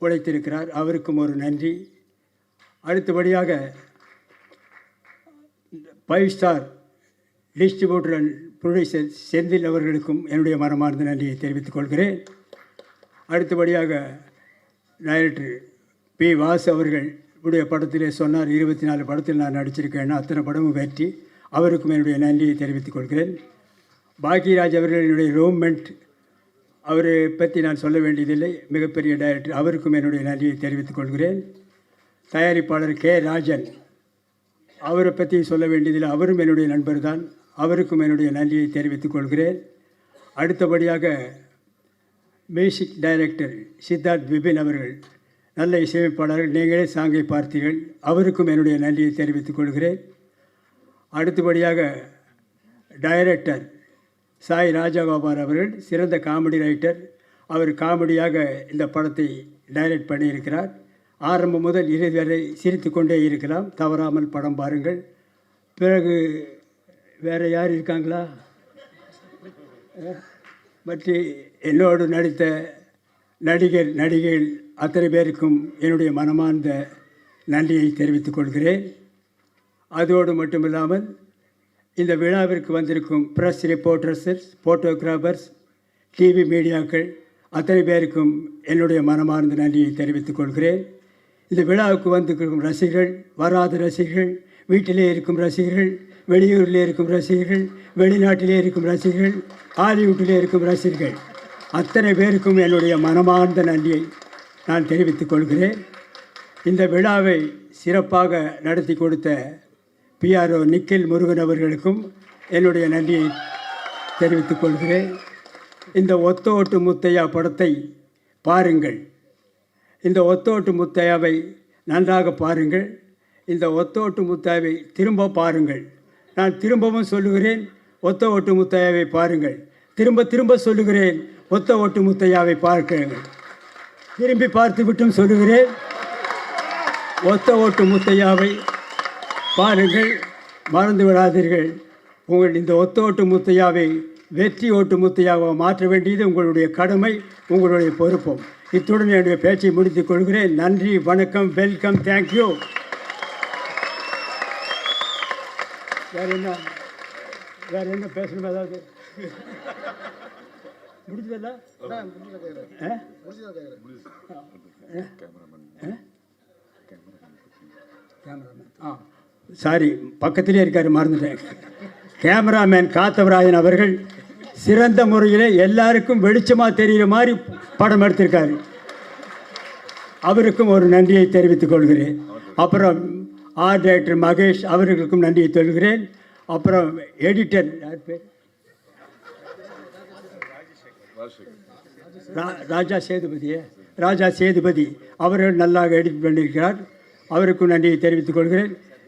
உழைத்திருக்கிறார். அவருக்கும் ஒரு நன்றி. அடுத்தபடியாக five star distributor and producer Senthil அவர்களுக்கும் என்னுடைய மனமார்ந்த நன்றியை தெரிவித்துக் கொள்கிறேன். அடுத்தபடியாக டைரக்டர் பி. வாஸ் அவர்கள் உடைய படத்திலே சொன்னார் இருபத்தி நாலு படத்தில் நான் நடிச்சிருக்கேன்னா அத்தனை படமும் வெற்றி. அவருக்கும் என்னுடைய நன்றியை தெரிவித்துக் கொள்கிறேன். பாக்யராஜ் அவர்கள் என்னுடைய ரூம்மெண்ட் அவரை பற்றி நான் சொல்ல வேண்டியதில்லை. மிகப்பெரிய டைரக்டர் அவருக்கும் என்னுடைய நன்றியை தெரிவித்துக் கொள்கிறேன். தயாரிப்பாளர் கே. ராஜன் அவரை பற்றி சொல்ல வேண்டியதில்லை. அவரும் என்னுடைய நண்பர் தான் அவருக்கும் என்னுடைய நன்றியை தெரிவித்துக் கொள்கிறேன். அடுத்தபடியாக மியூசிக் டைரக்டர் சித்தார்த் விபின் அவர்கள் நல்ல இசையமைப்பாளர்கள் நீங்களே சாங்கை பார்த்தீர்கள். அவருக்கும் என்னுடைய நன்றியை தெரிவித்துக் கொள்கிறேன். அடுத்தபடியாக டைரக்டர் சாய் ராஜகோபால் அவர்கள் சிறந்த காமெடி ரைட்டர். அவர் காமெடியாக இந்த படத்தை டைரக்ட் பண்ணியிருக்கிறார். ஆரம்பம் முதல் இறுதி வரை சிரித்து கொண்டே இருக்கலாம். தவறாமல் படம் பாருங்கள். பிறகு வேறு யார் இருக்காங்களா? பற்றி என்னோடு நடித்த நடிகர் நடிகைகள் அத்தனை பேருக்கும் என்னுடைய மனமார்ந்த நன்றியை தெரிவித்துக் கொள்கிறேன். அதோடு மட்டுமில்லாமல் இந்த விழாவிற்கு வந்திருக்கும் ப்ரெஸ் ரிப்போர்ட்டர்ஸஸ் ஃபோட்டோகிராஃபர்ஸ் டிவி மீடியாக்கள் அத்தனை பேருக்கும் என்னுடைய மனமார்ந்த நன்றியை தெரிவித்துக் கொள்கிறேன். இந்த விழாவுக்கு வந்திருக்கும் ரசிகர்கள் வராத ரசிகர்கள் வீட்டிலே இருக்கும் ரசிகர்கள் வெளியூரில் இருக்கும் ரசிகர்கள் வெளிநாட்டிலே இருக்கும் ரசிகர்கள் ஹாலிவுட்டிலே இருக்கும் ரசிகர்கள் அத்தனை பேருக்கும் என்னுடைய மனமார்ந்த நன்றியை நான் தெரிவித்துக் கொள்கிறேன். இந்த விழாவை சிறப்பாக நடத்தி கொடுத்த பிஆர்ஓ நிக்கில் முருகன் அவர்களுக்கும் என்னுடைய நன்றியை தெரிவித்துக் கொள்கிறேன். இந்த ஒத்தோட்டு முத்தையா படத்தை பாருங்கள். இந்த ஒத்தோட்டு முத்தையாவை நன்றாக பாருங்கள். இந்த ஒத்தோட்டு முத்தையாவை திரும்ப பாருங்கள். நான் திரும்பவும் சொல்லுகிறேன் ஒத்த ஓட்டு முத்தையாவை பாருங்கள். திரும்ப திரும்ப சொல்லுகிறேன் ஒத்த ஓட்டு முத்தையாவை பார்க்கிறேன் திரும்பி பார்த்து விட்டும் சொல்லுகிறேன் ஒத்த ஓட்டு முத்தையாவை பாருங்கள் மறந்து விடாதீர்கள். உங்கள் இந்த ஒத்த ஓட்டு முத்தையாவை வெற்றி ஓட்டு முத்தையாவை மாற்ற வேண்டியது உங்களுடைய கடமை உங்களுடைய பொறுப்பும். இத்துடன் என்னுடைய பேச்சை முடித்துக் கொள்கிறேன். நன்றி வணக்கம் வெல்கம் தேங்க்யூ வேற என்ன? வேற என்ன பேசணும் ஏதாவது? முடிஞ்சதில்ல ஆ? கேமராமேன். ஆ. சாரி பக்கத்திலே இருக்காரு மறந்துட்டேன். கேமராமேன் காத்தவராயன் அவர்கள் சிறந்த முறையில் எல்லாருக்கும் வெளிச்சமாக தெரிகிற மாதிரி படம் எடுத்திருக்காரு. அவருக்கும் ஒரு நன்றியை தெரிவித்துக் கொள்கிறேன். அப்புறம் ஆர்ட் டைரக்டர் மகேஷ் அவர்களுக்கும் நன்றியை சொல்கிறேன். அப்புறம் எடிட்டர் யார் பேர்? ரா- ராஜா சேதுபதியே? ராஜா சேதுபதி அவர்கள் நல்லாக எடிட் பண்ணியிருக்கிறார். அவருக்கும் நன்றியை தெரிவித்துக் கொள்கிறேன்.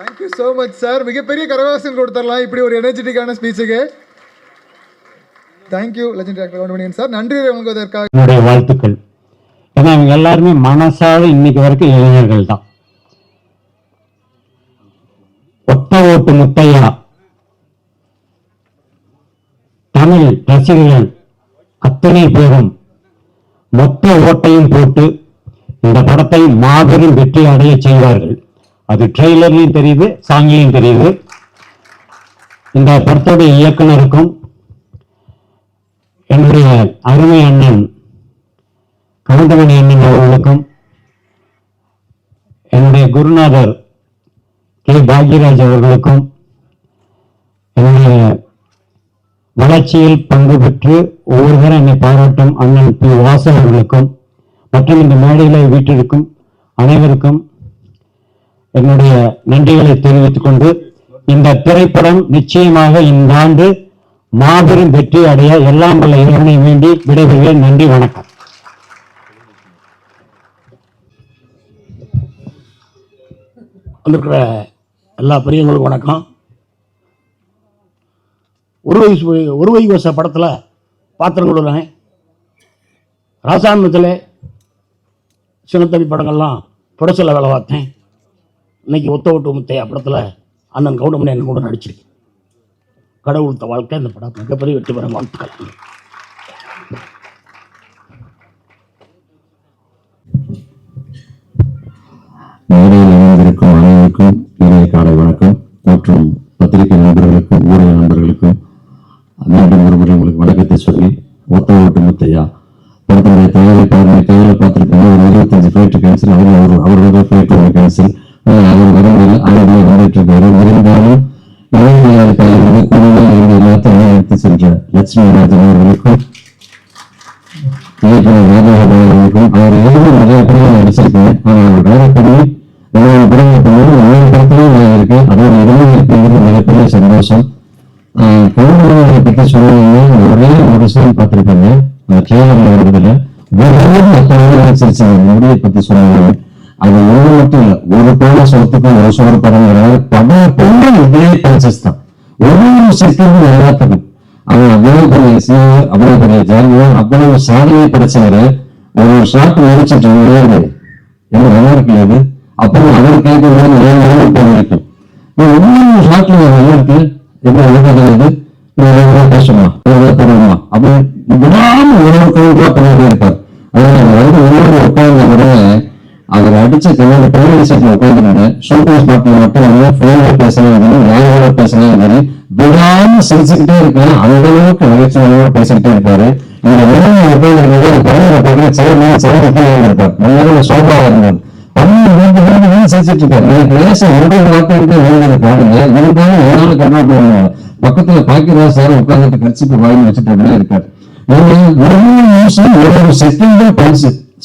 thank you so much sir மிகப்பெரிய கரவாசன் கொடுத்துடலாம் இப்படி ஒரு எனர்ஜெட்டிக்கான ஸ்பீச்சுக்கு thank you legend doctor Goundamaniyan sir நன்றி வழங்குவதற்காக. என்னுடைய வாழ்த்துக்கள். ஏன்னா இவங்க எல்லாருமே மனசால இன்னைக்கு வரைக்கும் இளைஞர்கள் தான். ஒட்ட ஓட்டு முத்தையா தமிழ் ரசிகர்கள் அத்தனை பேரும் மொத்த ஓட்டையும் போட்டு இந்த படத்தை மாபெரும் வெற்றி அடைய செய்வார்கள் அது ட்ரெய்லர்லையும் தெரியுது சாங்கிலையும் தெரியுது. இந்த படத்தோட இயக்குனருக்கும் என்னுடைய அருமை அண்ணன் கலந்தமணி அண்ணன் அவர்களுக்கும் என்னுடைய குருநாதர் கே. பாக்யராஜ் அவர்களுக்கும் என்னுடைய வளர்ச்சியில் பங்கு பெற்று ஒவ்வொருவரும் என்னை பாராட்டும் அண்ணன் பி. வாசகர்களுக்கும் அவர்களுக்கும் மற்றும் இந்த மேடையில் வீட்டிற்கும் அனைவருக்கும் என்னுடைய நன்றிகளை தெரிவித்துக் கொண்டு இந்த திரைப்படம் நிச்சயமாக இந்த ஆண்டு மாபெரும் வெற்றி அடைய எல்லாம் உள்ள இறைவனை வேண்டி விடைபெறுகிறேன். நன்றி வணக்கம். வந்திருக்கிற எல்லா பெரியவங்களுக்கும் வணக்கம். ஒரு வயசு ஒரு வயசு படத்தில் பாத்திரம் கொடுக்குறேன். ராசாயனத்தில் சின்னத்தம்பி படங்கள்லாம் புடச்சல வேலை பார்த்தேன். இன்னைக்கு ஒத்த ஒட்டு முத்தையா படத்தில் அண்ணன் கவுண்டமணி என்ன கூட நடிச்சிருக்கேன் கடவுள் வாழ்க்கை இந்த படம் மிகப்பெரிய வெற்றி பெற வாழ்த்துக்கள். சென்ற லட்சுமி ராஜன் அவர்களுக்கும் அவர்களுக்கும் அவர் எழுதி நிறைய படங்கள் நடிச்சிருக்கேன் ஆனால் அவர் டைரக்ட் பண்ணி நிறைய படங்கள் பண்ணி நிறைய படத்துலையும் நான் இருக்கேன் அதோட இடம் இருக்கிறது மிகப்பெரிய சந்தோஷம் குழந்தைகளை பற்றி சொல்லணும்னா ஒரே ஒரு சீன் பார்த்துருக்காங்க அந்த ட்ரெயிலர்ல வருதுல ஒரே சொன்னாங்க அது ஒண்ணு மட்டும் இல்ல ஒரு கோடி சொத்துக்கும் ஒரு சோறு படம் படம் பொண்ணு இதே கான்சஸ் தான் ஒரு ஒரு செகண்ட் எல்லாத்துக்கும் அவர் அவ்வளவு பெரிய சீனியர் அவ்வளவு பெரிய ஜானியர் அவ்வளவு சாதனை படிச்சவரு ஒரு ஷாட் முடிச்சிட்டு முடியாது என்ன நல்லா இருக்கு அப்புறம் அவர் கேட்கும் போது நிறைய நேரம் போயிருக்கும் ஒவ்வொரு ஷாட்ல நல்லா இருக்கு. எப்படி எழுதுகிறது பேசுமா தருமா அப்படி விடாம ஒரு கோவிலா பண்ணிட்டே இருப்பார். அதனால வந்து ஒவ்வொரு உட்கார்ந்த உடனே அவர் அடிச்ச கண்ணாடி பேரடி செட்ல உட்காந்துனாரு ஷூட்டிங் பாட்டில் மட்டும் வந்து போன்ல பேசலாம் லைவ்ல பேசலாம் விடாம சிரிச்சுக்கிட்டே இருக்காரு. அந்த அளவுக்கு நகைச்சுவையோட பேசிக்கிட்டே இருப்பாரு இந்த உடனே உட்காந்துருந்தது பழைய பார்க்கற சிறந்த சிறந்த இருப்பார். நல்ல சோபாவா இருந்தார் பன்னெண்டு வீட்டு வீட்டு வீடு சிரிச்சிட்டு இருக்காரு. எனக்கு லேசா ஒன்றரை வார்த்தை இருக்கு பாருங்க இருந்தாலும் ஒரு நாள் கண்ணா போடுவாங்க பக்கத்துல பாக்கியராஜ் சார் உட்கார்ந்துட்டு கட்சிக்கு வாங்கி வச்சுட்டு இருக்காரு. ஒரு ஒரு நிமிஷம் ஒரு ஒரு செகண்ட்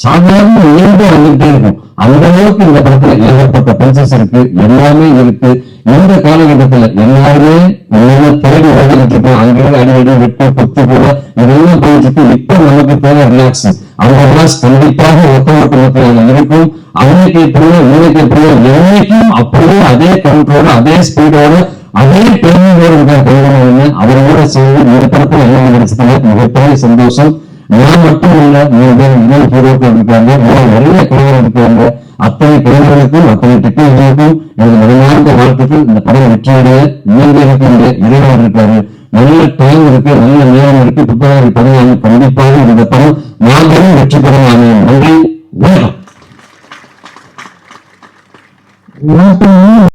சாதாரண இயல்பு வந்துகிட்டே இருக்கும். அந்த அளவுக்கு இந்த படத்துல ஏகப்பட்ட பல்சஸ் இருக்கு. எல்லாமே இருக்கு. இந்த காலகட்டத்துல எல்லாருமே எல்லாமே தேடி வந்துகிட்டு இருக்கோம் அங்கிருந்து அடிக்கடி விட்டு குத்து கூட இதெல்லாம் போயிட்டு இருக்கு இப்ப நமக்கு தேவை ரிலாக்ஸ் அவங்க ரிலாக்ஸ் கண்டிப்பாக ஒத்த இருக்கும். அவனுக்கு எப்படியோ இவனுக்கு எப்படியோ என்னைக்கும் அப்படியே அதே கண்ட்ரோல அதே ஸ்பீடோட அதே பெருமையோட இருக்காங்க அவரோட சேர்ந்து இந்த படத்துல எல்லாம் நடிச்சதுல மிகப்பெரிய சந்தோஷம். நான் மட்டும் இல்ல மூணு பேர் இன்னொரு ஹீரோக்கள் இருக்காங்க நிறைய கலைஞர் இருக்காங்க அத்தனை கலைஞர்களுக்கும் அத்தனை டெக்னிகளுக்கும் எனது மனமார்ந்த வாழ்த்துக்கள். இந்த படம் வெற்றியுடைய நீங்க இருக்கின்ற இறைவன் இருக்காரு. நல்ல டைம் இருக்கு நல்ல நேரம் இருக்கு. பிப்ரவரி பதினாலு கண்டிப்பாக இந்த படம் மாபெரும் வெற்றி பெறும் அமையும் நன்றி வணக்கம்.